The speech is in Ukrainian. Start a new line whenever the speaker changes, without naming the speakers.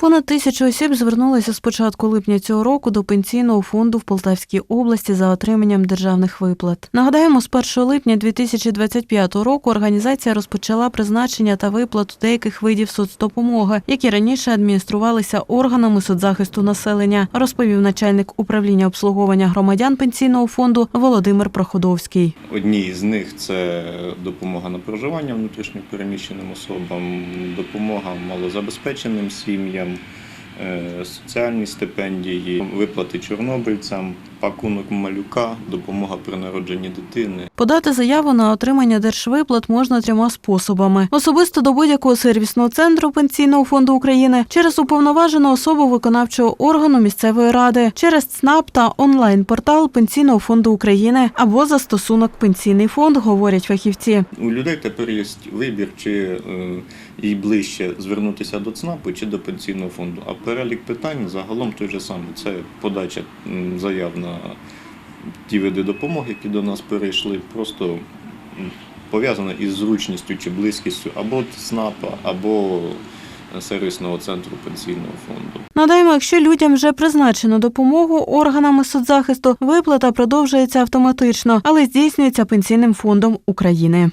Понад тисячу осіб звернулися з початку липня цього року до пенсійного фонду в Полтавській області за отриманням державних виплат. Нагадаємо, з 1 липня 2025 року організація розпочала призначення та виплату деяких видів соцдопомоги, які раніше адмініструвалися органами соцзахисту населення, розповів начальник управління обслуговування громадян пенсійного фонду Володимир Проходовський.
Одні з них це допомога на проживання внутрішньо переміщеним особам, допомога малозабезпеченим сім'ям, and соціальні стипендії, виплати чорнобильцям, пакунок малюка, допомога при народженні дитини.
Подати заяву на отримання держвиплат можна трьома способами: особисто до будь-якого сервісного центру Пенсійного фонду України, через уповноважену особу виконавчого органу місцевої ради, через ЦНАП та онлайн-портал Пенсійного фонду України або застосунок Пенсійний фонд, говорять фахівці.
У людей тепер є вибір, чи е, їй ближче звернутися до ЦНАПу чи до пенсійного фонду. Перелік питань загалом той же самий. Це подача заяв на ті види допомоги, які до нас перейшли, просто м, пов'язано із зручністю чи близькістю або ЦНАПа, або сервісного центру пенсійного фонду.
Надаємо, якщо людям вже призначено допомогу органами соцзахисту, виплата продовжується автоматично, але здійснюється Пенсійним фондом України.